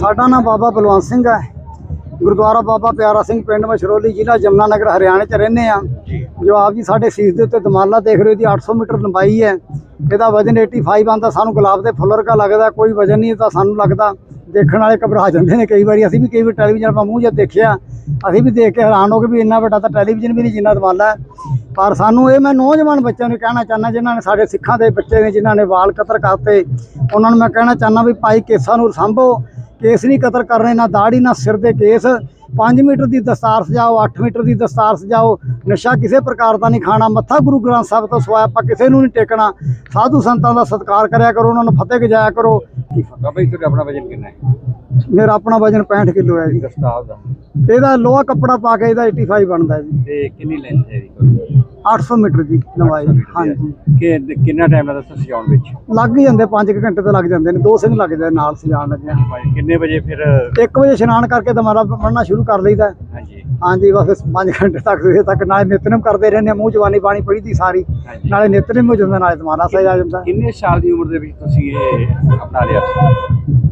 ਸਾਡਾ ਨਾਮ ਬਾਬਾ ਬਲਵੰਤ ਸਿੰਘ ਹੈ। ਗੁਰਦੁਆਰਾ ਬਾਬਾ ਪਿਆਰਾ ਸਿੰਘ ਪਿੰਡ ਮਛਰੋਲੀ ਜ਼ਿਲ੍ਹਾ ਜਮਨਾ ਨਗਰ ਹਰਿਆਣਾ ਚ ਰਹਿੰਦੇ ਆ ਜੀ। ਜੋ ਆਪ ਜੀ ਸਾਡੇ ਸੀਸ ਦੇ ਉੱਤੇ ਦਮਾਲਾ ਦੇਖ ਰਹੇ ਹੋ ਜੀ 800 ਮੀਟਰ ਲੰਬਾਈ ਹੈ। ਇਹਦਾ ਵਜ਼ਨ 85 ਆਂਦਾ ਸਾਨੂੰ ਗੁਲਾਬ ਦੇ ਫੁੱਲ ਵਰਗਾ ਲੱਗਦਾ ਕੋਈ ਵਜ਼ਨ ਨਹੀਂ ਤਾਂ ਸਾਨੂੰ ਲੱਗਦਾ। ਦੇਖਣ ਵਾਲੇ ਘਬਰਾ ਜਾਂਦੇ ਨੇ ਕਈ ਵਾਰੀ ਅਸੀਂ ਵੀ ਕਈ ਵਾਰ ਟੈਲੀਵਿਜ਼ਨ 'ਤੇ ਮੂੰਹ ਜਿਹਾ ਦੇਖਿਆ। ਅਸੀਂ ਵੀ ਦੇਖ ਕੇ ਹੈਰਾਨ ਹੋ ਗਏ ਵੀ ਇੰਨਾ ਵੱਡਾ ਤਾਂ ਟੈਲੀਵਿਜ਼ਨ ਵੀ ਨਹੀਂ ਜਿੰਨਾ ਦਮਾਲਾ ਹੈ। ਪਰ ਸਾਨੂੰ ਇਹ ਮੈਂ ਨੌਜਵਾਨ ਬੱਚਿਆਂ ਨੂੰ ਕਹਿਣਾ ਚਾਹੁੰਦਾ ਜਿਨ੍ਹਾਂ ਨੇ ਸਾਡੇ ਸਿੱਖਾਂ ਦੇ ਬੱਚੇ ਨੇ ਜਿਨ੍ਹਾਂ ਨੇ ਵਾਲ ਕਤਰ ਕਰਤੇ ਉਹਨਾਂ ਨੂੰ ਮੈਂ ਕਹਿਣਾ ਚਾਹੁੰਦਾ ਵੀ ਭਾਈ ਕੇਸਾਂ ਨੂੰ ਸੰਭੋ। ਕੇਸ ਨਹੀਂ ਕਤਰ ਕਰਨੇ ਨਾ ਦਾੜੀ ਨਾ ਸਿਰ ਦੇ ਕੇਸ। 5 ਮੀਟਰ ਦੀ ਦਸਤਾਰ ਸਜਾਓ 8 ਮੀਟਰ ਦੀ ਦਸਤਾਰ ਸਜਾਓ। ਨਸ਼ਾ ਕਿਸੇ ਪ੍ਰਕਾਰ ਦਾ ਨਹੀਂ ਖਾਣਾ। ਮੱਥਾ ਗੁਰੂ ਗ੍ਰੰਥ ਸਾਹਿਬ ਤੋਂ ਸਵਾਇਆ ਆਪਾਂ ਕਿਸੇ ਨੂੰ ਨਹੀਂ ਟੇਕਣਾ। ਸਾਧੂ ਸੰਤਾਂ ਦਾ ਸਤਿਕਾਰ ਕਰਿਆ ਕਰੋ ਉਹਨਾਂ ਨੂੰ ਫਤਿਹ ਗਜਾਇਆ ਕਰੋ। ਬਾਬਾ ਜੀ ਤੁਹਾਡਾ ਆਪਣਾ ਵਜਨ ਕਿੰਨਾ ਹੈ? ਮੇਰਾ ਆਪਣਾ ਵਜ਼ਨ 65 ਕਿਲੋ ਹੈ ਜੀ। ਦਸਤਾਰ ਦਾ। ਇਹਦਾ ਲੋਹਾ ਕੱਪੜਾ ਪਾ ਕੇ ਇਹਦਾ 85 ਬਣਦਾ ਹੈ ਜੀ। ਤੇ ਕਿੰਨੀ ਲੈਂਥ ਹੈ ਇਹਦੀ? 800 ਮੀਟਰ ਦੀ ਲੰਬਾਈ ਹਾਂਜੀ। ਕਿ ਕਿੰਨਾ ਟਾਈਮ ਲੱਗਦਾ ਤੁਸੀਂ ਸਜਾਉਣ ਵਿੱਚ? ਲੱਗ ਹੀ ਜਾਂਦੇ 5 ਘੰਟੇ ਤਾਂ ਲੱਗ ਜਾਂਦੇ ਨੇ ਦੋ ਸਿੰਘ ਲੱਗਦੇ ਆ ਨਾਲ ਸਜਾਉਣ ਲੱਗਿਆ। ਕਿੰਨੇ ਵਜੇ ਫਿਰ? 1 ਵਜੇ ਇਸ਼ਨਾਨ ਕਰਕੇ ਦਮਾਲਾ ਪੜਨਾ ਸ਼ੁਰੂ ਕਰ ਲਈਦਾ। ਹਾਂਜੀ। ਹਾਂਜੀ ਬਸ 5 ਘੰਟੇ ਤੱਕ ਸਵੇਰ ਤੱਕ ਨਾਲੇ ਨਿਤਨੇਮ ਕਰਦੇ ਰਹਿੰਦੇ ਮੂੰਹ ਜਵਾਨੀ ਬਾਣੀ ਪੜੀ ਦੀ ਸਾਰੀ। ਨਾਲੇ ਨਿਤਨੇਮ ਹੋ ਜਾਂਦਾ ਨਾਲੇ ਦਮਾਲਾ ਸਜਾ ਜਾਂਦਾ। ਕਿੰਨੇ ਸਾਲ ਦੀ ਉਮਰ ਦੇ ਵਿੱਚ ਤੁਸੀਂ ਇਹ ਅਪਣਾ ਲਿਆ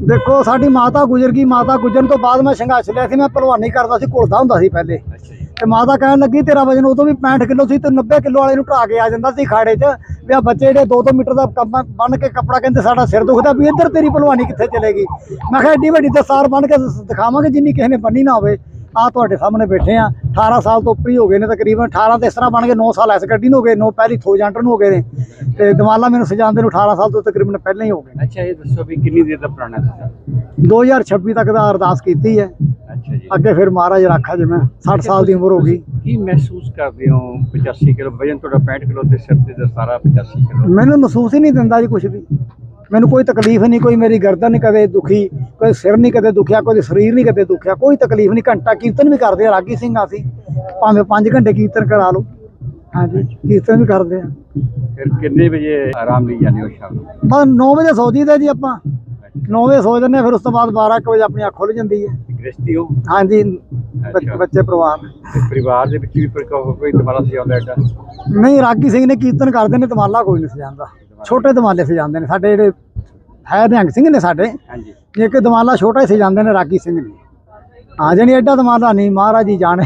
ਦੇਖੋ ਸਾਡੀ ਮਾਤਾ ਗੁਜ਼ਰ ਗਈ ਮਾਤਾ ਗੁਜ਼ਰਨ ਤੋਂ ਬਾਅਦ ਮੈਂ ਸੰਘਰਸ਼ ਲਿਆ ਸੀ ਮੈਂ ਭਲਵਾਨੀ ਕਰਦਾ ਸੀ ਘੁਲਦਾ ਹੁੰਦਾ ਸੀ ਪਹਿਲੇ। ਅੱਛਾ ਜੀ। ਤੇ ਮਾਤਾ ਕਹਿਣ ਲੱਗੀ, ਤੇਰਾ ਵਜਨ ਉਦੋਂ ਵੀ 65 ਕਿਲੋ ਸੀ ਤੇ 90 ਕਿਲੋ ਵਾਲੇ ਨੂੰ ਢਾ ਕੇ ਆ ਜਾਂਦਾ ਸੀ ਖਾੜੇ 'ਚ। ਵੀ ਆ ਬੱਚੇ ਜਿਹੜੇ 2-2 ਮੀਟਰ ਦਾ ਕੰਮ ਬੰਨ ਕੇ ਕੱਪੜਾ ਕਹਿੰਦੇ ਸਾਡਾ ਸਿਰ ਦੁਖਦਾ ਵੀ ਇੱਧਰ ਤੇਰੀ ਭਲਵਾਨੀ ਕਿੱਥੇ ਚਲੇਗੀ? ਮੈਂ ਕਿਹਾ ਏਡੀ ਵੱਡੀ ਦਸਤਾਰ ਬਣ ਕੇ ਦਿਖਾਵਾਂਗੇ ਜਿੰਨੀ ਕਿਸੇ ਨੇ ਬੰਨੀ ਨਾ ਹੋਵੇ। ਆ ਤੁਹਾਡੇ ਸਾਹਮਣੇ ਬੈਠੇ ਆ। 18 ਸਾਲ ਤੋਂ ਉੱਪਰ ਹੀ ਹੋ ਗਏ ਨੇ ਤਕਰੀਬਨ। 18 ਤੇ ਇਸ ਤਰ੍ਹਾਂ ਬਣ ਕੇ 9 ਸਾਲ ਐਸ ਗੱਡੀ ਨੂੰ ਹੋ ਗਏ 9 ਪਹਿਲੀ ਥੋ ਜੰਟਰ ਨੂੰ ਹੋ ਗਏ ਨੇ। ਤੇ ਦਮਾਲਾ ਮੈਨੂੰ ਸਜਾਉਂਦੇ ਨੂੰ 18 ਸਾਲ ਤੋਂ ਤਕਰੀਬਨ ਪਹਿਲਾਂ ਹੀ ਹੋ ਗਏ ਅੱਛਾ ਇਹ ਦੱਸੋ ਵੀ ਕਿੰਨੀ ਦੇਰ ਦਾ ਪੁਰਾਣਾ ਹੈ? 2026 ਤੱਕ ਦਾ ਅਰਦਾਸ ਕੀਤੀ ਹੈ। ਅੱਛਾ ਜੀ। ਅੱਗੇ ਫਿਰ ਮਹਾਰਾਜ ਰੱਖਾ ਜਿਵੇਂ 60 ਸਾਲ ਦੀ ਉਮਰ ਹੋ ਗਈ। ਕੀ ਮਹਿਸੂਸ ਕਰਦੇ ਹੋ? 85 ਕਿਲੋ ਵਜਨ ਤੁਹਾਡਾ 65 ਕਿਲੋ ਤੇ ਸਿਰ ਤੇ ਦਸਤਾਰਾ 85 ਕਿਲੋ। ਮੈਨੂੰ ਮਹਿਸੂਸ ਹੀ ਨਹੀਂ ਦਿੰਦਾ ਜੀ ਕੁਝ ਵੀ। ਮੈਨੂੰ ਕੋਈ ਤਕਲੀਫ ਨਹੀਂ ਕੋਈ ਮੇਰੀ ਗਰਦਨ ਨਹੀਂ ਕਦੇ ਦੁਖੀ ਕੋਈ ਸਿਰ ਨਹੀਂ ਕਦੇ ਦੁਖਿਆ ਕੋਈ ਸਰੀਰ ਨਹੀਂ ਕਦੇ ਦੁਖਿਆ ਕੋਈ ਤਕਲੀਫ ਨਹੀਂ ਘੰਟਾ ਕੀਰਤਨ ਵੀ ਕਰਦੇ ਆ ਰਾਗੀ ਸਿੰਘ ਅਸੀਂ। ਭਾਵੇਂ 5 ਘੰਟੇ ਕੀਰਤਨ ਕਰਾ ਲਓ। ਹਾਂਜੀ ਕੀਰਤਨ ਵੀ ਕਰਦੇ ਆ। ਫਿਰ ਕਿੰਨੇ ਵਜੇ ਆਰਾਮ ਲਈ ਜਾਂਦੇ ਹੋ ਸ਼ਾਮ ਨੂੰ? ਬਸ 9 ਵਜੇ ਸੌ ਜੀਦਾ ਜੀ ਆਪਾਂ। 9 ਵਜੇ ਸੌ ਹਾਂ, ਫਿਰ ਉਸ ਤੋਂ ਬਾਅਦ 12 ਕੁ ਵਜੇ ਆਪਣੀ ਅੱਖ ਖੁੱਲ ਜਾਂਦੀ ਹੈ। ਗ੍ਰਸਤੀ ਹੋ? ਹਾਂਜੀ ਬੱਚ- ਪਰਿਵਾਰ ਪਰਿਵਾਰ ਦੇ ਵਿੱਚ ਵੀ ਕੋਈ ਦੁਬਾਰਾ ਸਜਾਉਂਦਾ ਐਡਾ? ਨਹੀਂ ਰਾਗੀ ਸਿੰਘ ਨੇ ਕੀਰਤਨ ਕਰਦੇ ਨੇ ਤਮਾਲਾ ਕੋਈ ਨਹੀਂ ਸਜਾਉਂਦਾ। ਛੋਟੇ ਤਮਾਲੇ ਸਜਾਉਂਦੇ ਨੇ ਸਾਡੇ ਜਿਹੜੇ ਹੈ ਨਿਹੰਗ ਸਿੰਘ ਨੇ ਸਾਡੇ ਹਾਂਜੀ। ਇੱਕ ਦਮਾਲਾ ਛੋਟਾ ਹੀ ਸਜਾਉਂਦੇ ਨੇ ਰਾਗੀ ਸਿੰਘ ਨੇ ਹਾਂ ਜਣੀ ਐਡਾ ਦਮਾਲਾ ਨਹੀਂ ਮਹਾਰਾਜ ਜੀ ਜਾਣੇ।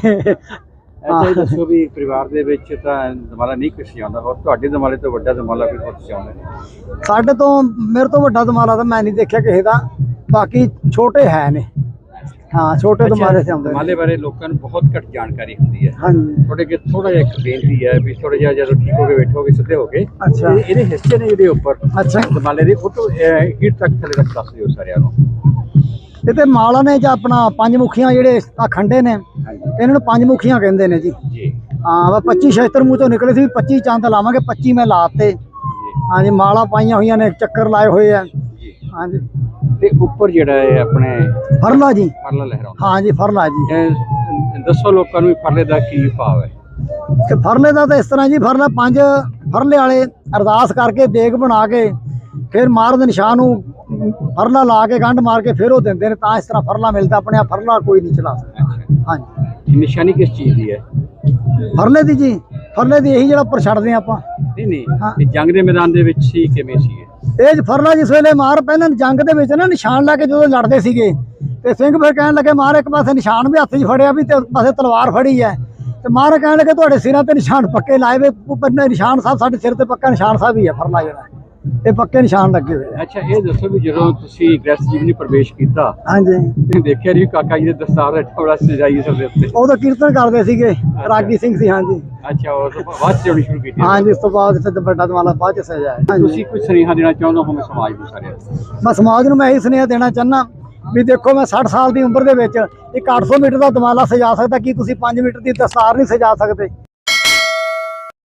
ਅੱਛਾ ਇਹ ਦੱਸੋ ਵੀ ਪਰਿਵਾਰ ਦੇ ਵਿੱਚ ਤਾਂ ਦਮਾਲਾ ਨਹੀਂ ਕੁਛ ਸਜਾਉਂਦਾ ਹੋਰ ਤੁਹਾਡੇ ਦਮਾਲੇ ਤੋਂ ਵੱਡਾ ਦਮਾਲਾ ਕੋਈ ਹੋਰ? ਸਾਡੇ ਤੋਂ ਮੇਰੇ ਤੋਂ ਵੱਡਾ ਦਮਾਲਾ ਤਾਂ ਮੈਂ ਨਹੀਂ ਦੇਖਿਆ ਕਿਸੇ ਦਾ ਬਾਕੀ ਛੋਟੇ ਹੈ ਨੇ। ਹਾਂ ਛੋਟੇ ਦਮਾਲੇ ਸਜਾਉਂਦੇ ਨੇ ਦਮਾਲੇ ਬਾਰੇ ਲੋਕਾਂ ਨੂੰ ਬਹੁਤ ਘੱਟ ਜਾਣਕਾਰੀ ਹੁੰਦੀ ਹੈ। ਹਾਂਜੀ। ਤੁਹਾਡੇ ਅੱਗੇ ਥੋੜਾ ਜਿਹਾ ਇੱਕ ਬੇਨਤੀ ਹੈ ਵੀ ਥੋੜਾ ਜਿਹਾ ਜਦੋਂ ਠੀਕ ਹੋ ਕੇ ਬੈਠੋਗੇ ਸਿੱਧੇ ਹੋ ਕੇ ਅੱਛਾ। ਤੇ ਇਹਦੇ ਹਿੱਸੇ ਨੇ ਜਿਹਦੇ ਉੱਪਰ। ਅੱਛਾ। ਦਮਾਲੇ ਦੇ ਉਹ ਤੋਂ ਹੀਟ ਤੱਕ ਥੱਲੇ ਤੱਕ ਦੱਸ ਦਿਓ ਸਾਰਿਆਂ ਨੂੰ। ਇਹ ਤੇ ਮਾਲਾ ਨੇ ਜਾਂ ਆਪਣਾ ਪੰਜ ਮੁਖੀਆਂ ਜਿਹੜੇ ਆ ਖੰਡੇ ਨੇ ਹਾਂਜੀ। ਇਹਨਾਂ ਨੂੰ ਪੰਜ ਮੁਖੀਆਂ ਕਹਿੰਦੇ ਨੇ ਜੀ। ਜੀ। ਹਾਂ ਵਾ 25 ਸ਼ਸਤਰ ਮੂੰਹ ਤੋਂ ਨਿਕਲੇ ਸੀ ਵੀ 25 ਚੰਦ ਲਾਵਾਂਗੇ 25 ਮੈਂ ਲਾਤੇ। ਹਾਂਜੀ ਮਾਲਾ ਪਾਈਆਂ ਹੋਈਆਂ ਨੇ ਚੱਕਰ ਲਾਏ ਹੋਏ ਆ। ਜੀ। ਹਾਂਜੀ। ਤੇ ਉੱਪਰ ਜਿਹੜਾ ਹੈ ਆਪਣੇ ਫਰਲਾ ਜੀ। ਫਰਲਾ ਲਹਿਰਾਉਂਦਾ ਹਾਂਜੀ ਫਰਲਾ ਜੀ। ਦੱਸੋ ਲੋਕਾਂ ਨੂੰ ਫਰਲੇ ਦਾ ਕੀ ਭਾਵ ਹੈ? ਤੇ ਫਰਲੇ ਦਾ ਤਾਂ ਇਸ ਤਰ੍ਹਾਂ ਜੀ ਫਰਲਾ ਪੰਜ ਫਰਲੇ ਵਾਲੇ ਅਰਦਾਸ ਕਰਕੇ ਦੇਗ ਬਣਾ ਕੇ ਫਿਰ ਮਾਰ ਦੇ ਨਿਸ਼ਾਨ ਨੂੰ ਫਰਲਾ ਲਾ ਕੇ ਗੰਢ ਮਾਰ ਕੇ ਫਿਰ ਉਹ ਦਿੰਦੇ ਨੇ ਤਾਂ ਇਸ ਤਰ੍ਹਾਂ ਫਰਲਾ ਮਿਲਦਾ ਆਪਣੇ ਆਪ ਫਰਲਾ ਕੋਈ ਨਹੀਂ ਚਲਾ ਸਕਦਾ। ਹਾਂਜੀ ਨਿਸ਼ਾਨੀ ਕਿਸ ਚੀਜ਼ ਦੀ ਹੈ? ਫਰਲੇ ਦੀ ਜੀ ਫਰਲੇ ਦੀ ਇਹੀ ਜਿਹੜਾ ਉੱਪਰ ਛੱਡਦੇ ਆਪਾਂ। ਨਹੀਂ ਨਹੀਂ ਹਾਂ। ਇਹ ਜੰਗ ਦੇ ਮੈਦਾਨ ਦੇ ਵਿੱਚ ਸੀ ਕਿਵੇਂ ਸੀ ਇਹ? ਜ ਫਰਲਾ ਜਿਸ ਵੇਲੇ ਮਾਰ ਪਹਿਲਾਂ ਜੰਗ ਦੇ ਵਿੱਚ ਨਾ ਨਿਸ਼ਾਨ ਲਾ ਕੇ ਜਦੋਂ ਲੜਦੇ ਸੀਗੇ ਤੇ ਸਿੰਘ ਫਿਰ ਕਹਿਣ ਲੱਗੇ ਮਾਰ ਇੱਕ ਪਾਸੇ ਨਿਸ਼ਾਨ ਵੀ ਹੱਥ 'ਚ ਫੜਿਆ ਵੀ ਤੇ ਪਾਸੇ ਤਲਵਾਰ ਫੜੀ ਹੈ। ਤੇ ਮਾਰ ਕਹਿਣ ਲੱਗੇ ਤੁਹਾਡੇ ਸਿਰਾਂ ਤੇ ਨਿਸ਼ਾਨ ਪੱਕੇ ਲਾਏ ਵੇ ਉੱਪਰ ਨਿਸ਼ਾਨ ਸਾਹਿਬ ਸਾਡੇ ਸਿਰ ਤੇ ਪੱਕਾ ਨਿਸ਼ਾਨ ਸਾਹਿਬ ਹੀ ਹੈ ਫਰਲਾ ਜਿਹੜਾ। ਇਹ ਪੱਕੇ ਨਿਸ਼ਾਨ ਲੱਗੇ ਹੋਏ ਆ। ਅੱਛਾ ਇਹ ਦੱਸੋ ਵੀ ਜਦੋਂ ਤੁਸੀਂ ਗ੍ਰਸਤ ਜੀਵਨੀ ਪ੍ਰਵੇਸ਼ ਕੀਤਾ ਹਾਂਜੀ। ਤੁਸੀਂ ਦੇਖਿਆ ਜੀ ਕਾਕਾ ਜੀ ਦੇ ਦਸਤਾਰ ਦਾ ਥੋੜਾ ਸਜਾਈ ਸਭ ਦੇ ਉੱਤੇ? ਉਦੋਂ ਕੀਰਤਨ ਕਰਦੇ ਸੀਗੇ ਰਾਗੀ ਸਿੰਘ ਸੀ ਹਾਂਜੀ। ਅੱਛਾ ਉਹ ਤੋਂ ਬਾਅਦ ਚੜ੍ਹਨੀ ਸ਼ੁਰੂ ਕੀਤੀ। ਹਾਂਜੀ ਇਸ ਤੋਂ ਬਾਅਦ ਤੇ ਵੱਡਾ ਦਵਾਲਾ ਬਾਅਦ ਚ ਸਜਾਇਆ। ਤੁਸੀਂ ਕੋਈ ਸੁਨੇਹਾ ਦੇਣਾ ਚਾਹੁੰਦੇ ਹੋ ਸਮਾਜ ਨੂੰ ਸਾਰਿਆਂ ਨੂੰ? ਮੈਂ ਸਮਾਜ ਨੂੰ ਮੈਂ ਇਹੀ ਸੁਨੇਹਾ ਦੇਣਾ ਚਾਹੁੰਦਾ ਵੀ ਦੇਖੋ ਮੈਂ 60 ਸਾਲ ਦੀ ਉਮਰ ਦੇ ਵਿੱਚ ਇੱਕ 800 ਮੀਟਰ ਦਾ ਦਮਾਲਾ ਸਜਾ ਸਕਦਾ, ਕੀ ਤੁਸੀਂ 5 ਮੀਟਰ ਦੀ ਦਸਤਾਰ ਨਹੀਂ ਸਜਾ ਸਕਦੇ?